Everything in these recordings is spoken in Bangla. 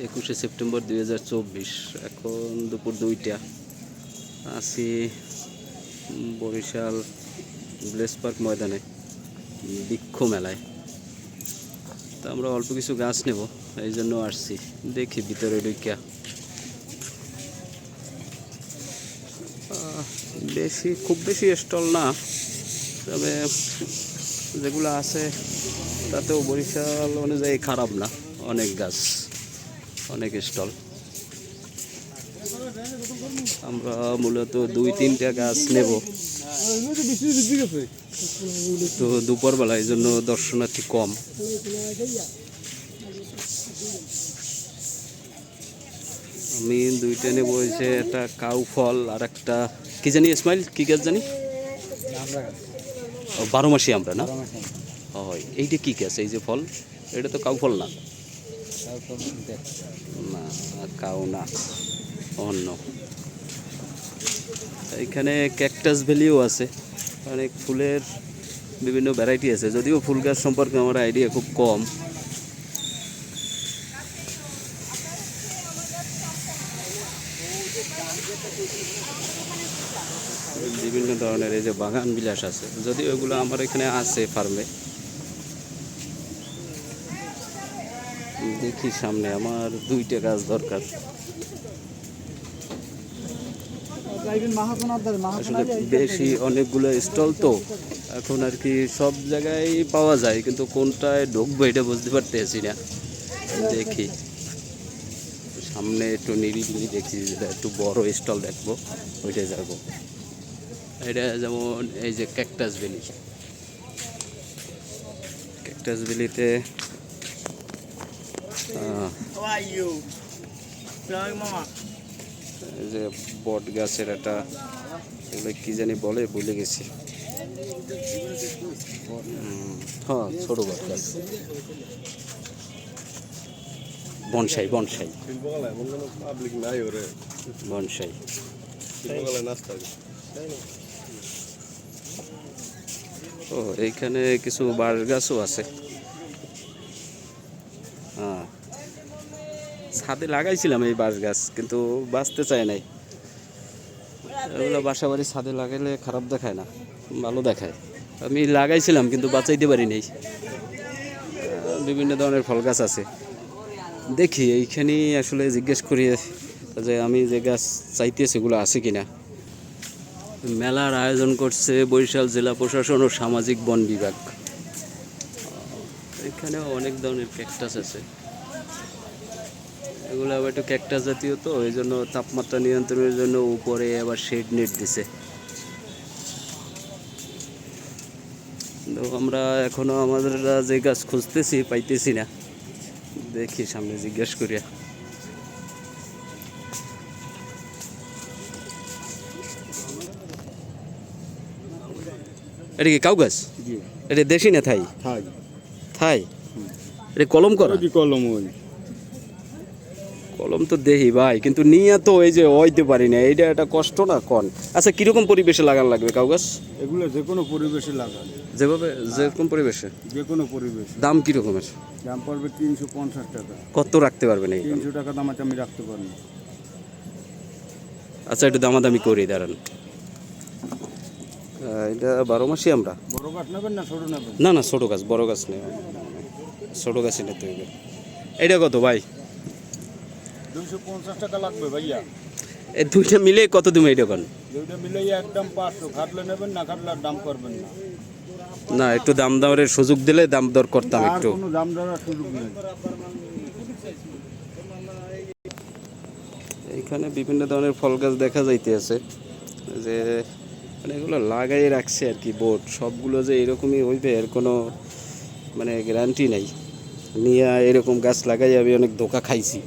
একুশে সেপ্টেম্বর দুই হাজার চব্বিশ। এখন দুপুর দুইটা। আছি বরিশাল ব্লেস পার্ক ময়দানে, বৃক্ষ মেলায়। তা আমরা অল্প কিছু গাছ নেব, এই জন্য আসছি। দেখি ভিতরে ঢুকিয়া বেশি, খুব বেশি স্টল না, তবে যেগুলো আছে, তাতেও বরিশাল অনুযায়ী খারাপ না, অনেক গাছ। অনেক স্টল। আমরা মূলত দুই তিনটা গাছ নেব। তো দুপুরবেলা এই জন্য দর্শনার্থী কম। আমি দুইটা নেব যে একটা কাউ ফল আর একটা কি জানি ইসমাইল কি গাছ জানি? বারো মাসি আমরা না? হয় এইটা কি গাছ এই যে ফল? এটা তো কাউ ফল না। অন্য এখানে ক্যাকটাস ভ্যালিও আছে। অনেক ফুলের বিভিন্ন ভ্যারাইটি আছে। যদিও ফুল গাছ সম্পর্কে আমার আইডিয়া খুব কম। বিভিন্ন ধরনের এই যে বাগান বিলাস আছে। যদিও এগুলো আমার এখানে আছে ফার্মে দেখি সামনে আমার দুইটা গাছ দরকার। আসলে বেশি অনেকগুলো স্টল তো এখন আর কি সব জায়গায় পাওয়া যায় কিন্তু কোনটায় ঢুকবো এটা বুঝতে পারতেছি না। দেখি। সামনে একটু নিরিবিলি দেখছি একটু বড় স্টল দেখব ওইটাই যাব। এটা যেমন এই যে ক্যাকটাস ভ্যালি। ক্যাকটাস ভ্যালিতে যে বট গাছের একটা এগুলো কি জানি বলে, ভুলে গেছি। হ্যাঁ ছোট বট গাছ। Bonsai bonsai. বনসাই। ও, এইখানে কিছু বাঁশ গাছও আছে। ছাদে লাগাইছিলাম এই বাঁশ গাছ কিন্তু বাঁচতে চায় নাই। এগুলো বাসা বাড়ি ছাদে লাগাইলে খারাপ দেখায় না ভালো দেখায়। আমি লাগাইছিলাম কিন্তু বাঁচাইতে পারি নাই। বিভিন্ন ধরনের ফল গাছ আছে। দেখি এইখানেই আসলে জিজ্ঞেস করি যে আমি যে গাছ চাইতে সেগুলো আছে কিনা। মেলার আয়োজন করছে বরিশাল জেলা প্রশাসন ও সামাজিক বন বিভাগ। এখানেও অনেক ধরনের ক্যাকটাস আছে। এগুলো আবার একটু ক্যাকটাস জাতীয় তো এই জন্য তাপমাত্রা নিয়ন্ত্রণের জন্য উপরে আবার শেড নেট দিছে। তো আমরা এখনও আমাদের যে গাছ খুঁজতেছি পাইতেছি না। দেখি সামনে জিজ্ঞেস করিয়া এটা কি কাউ গাছ? এটা দেশি না থাই? থাক থাই? এটা কলম করা? কলম ওই। কলম তো দেহি ভাই কিন্তু নিয়ে তো এই যে হইতে পারি না এইটা একটা কষ্ট না কন? আচ্ছা কীরকম পরিবেশে লাগান লাগবে কাউ গাছ এগুলো যে কোনো পরিবেশে লাগান। যেভাবে যেরকম পরিবেশে? যে কোনো পরিবেশ। দাম কিরকমের? দাম পড়বে তিনশো পঞ্চাশ টাকা। কত রাখতে পারবেন এই তিনশো টাকা দাম আমি রাখতে পারি না। আচ্ছা একটু দামাদামি করি দাঁড়ান। এটা বারো মাসই আমরা? বড় গাছ নেবেন না ছোট নেবেন? না না ছোটো গাছ বড় গাছ নেই। ছোটো গাছই নিতে হইবে এটা কত ভাই? দুইশো পঞ্চাশ টাকা লাগবে ভাইয়া। এই দুইটা মিলে কত তুমি এটা কন দুইটা মিলাই একদম পাঁচশো। খাটলে নেবেন না খাটলে আর দাম করবেন না। না একটু দাম দামের সুযোগ দিলে দাম দর করতাম একটু। কোনো দাম দেওয়ার সুযোগ নেই। এইখানে বিভিন্ন ধরনের ফল গাছ দেখা যাইতে আছে যে মানে এগুলো লাগাই রাখছে আর কি বোর্ড সবগুলো যে এরকমই হইবে এর কোনো মানে গ্যারান্টি নাই। নিয়ে এরকম গাছ লাগাই আমি অনেক ধোকা খাইছি।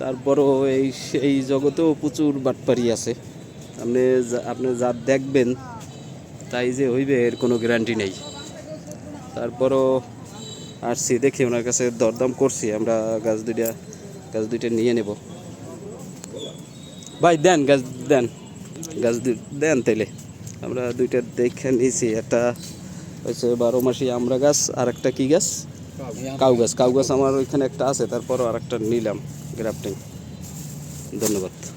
তারপরও এই এই জগতেও প্রচুর বাটপারি আছে। আপনি আপনি যা দেখবেন তাই যে হইবে এর কোনো গ্যারান্টি নেই। তারপরও আসছি দেখি ওনার কাছে দরদাম করছি আমরা গাছ দুইটা গাছ দুইটা নিয়ে নেব। ভাই দেন গাছ দেন। গাছ দেন তাইলে। আমরা দুইটা দেখে নিয়েছি একটা হচ্ছে বারো মাসি আমরা গাছ আর একটা কি গাছ? কাউ গাছ। কাউ গাছ আমার ওইখানে একটা আছে তারপরও আর একটা নিলাম। গ্রাফটিং। ধন্যবাদ।